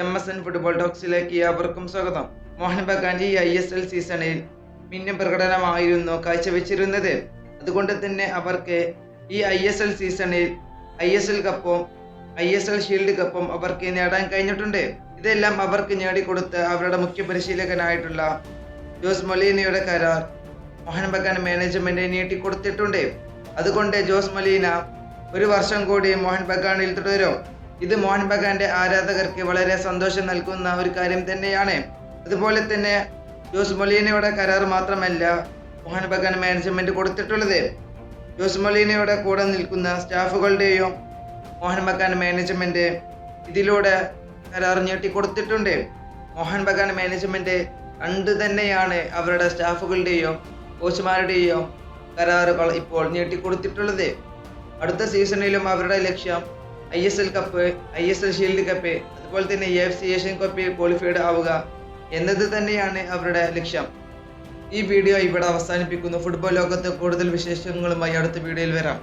M S N football ടോക്സിലേക്ക് ഏവർക്കും സ്വാഗതം. മോഹൻ ഈ ഐ എസ് എൽ സീസണിൽ മിന്നും പ്രകടനമായിരുന്നു കാഴ്ചവെച്ചിരുന്നത്. അതുകൊണ്ട് തന്നെ അവർക്ക് ഈ ഐ എസ് എൽ സീസണിൽ ഐ എസ് എൽ കപ്പും ഐ എസ് എൽ ഷീൽഡ് കപ്പും അവർക്ക് നേടാൻ കഴിഞ്ഞിട്ടുണ്ട്. ഇതെല്ലാം അവർക്ക് നേടിക്കൊടുത്ത് അവരുടെ മുഖ്യ പരിശീലകനായിട്ടുള്ള ജോസ് മൊലീനയുടെ കരാർ മോഹൻ ബഗാൻ മാനേജ്മെന്റ് നീട്ടിക്കൊടുത്തിട്ടുണ്ട്. അതുകൊണ്ട് ജോസ് മൊലീന ഒരു വർഷം കൂടി മോഹൻ ബഗാനിൽ തുടരും. ഇത് മോഹൻ ബഗാന്റെ ആരാധകർക്ക് വളരെ സന്തോഷം നൽകുന്ന ഒരു കാര്യം തന്നെയാണ്. അതുപോലെ തന്നെ ജോസ് മൊലീനയുടെ കരാർ മാത്രമല്ല മോഹൻ ബഗാൻ മാനേജ്മെന്റ് കൊടുത്തിട്ടുള്ളത്. ജോസ് മൊലീനയുടെ കൂടെ നിൽക്കുന്ന സ്റ്റാഫുകളുടെയും മോഹൻ ബഗാൻ മാനേജ്മെന്റ് ഇതിലൂടെ കരാർ നീട്ടിക്കൊടുത്തിട്ടുണ്ട് മോഹൻ ബഗാൻ മാനേജ്മെന്റ് കണ്ട് തന്നെയാണ് അവരുടെ സ്റ്റാഫുകളുടെയും കോച്ചുമാരുടെയും കരാറുകൾ ഇപ്പോൾ നീട്ടിക്കൊടുത്തിട്ടുള്ളത് അടുത്ത സീസണിലും അവരുടെ ലക്ഷ്യം I S L cup I S L shield cup അതുപോലെ തന്നെ എ എഫ് സി ഏഷ്യൻ കപ്പിൽ ക്വാളിഫൈഡ് ആവുക എന്നത് തന്നെയാണ് അവരുടെ ലക്ഷ്യം. ഈ വീഡിയോ ഇവിടെ അവസാനിപ്പിക്കുന്നു. ഫുട്ബോൾ ലോകത്ത് കൂടുതൽ വിശേഷങ്ങളുമായി അടുത്ത വീഡിയോയിൽ വരാം.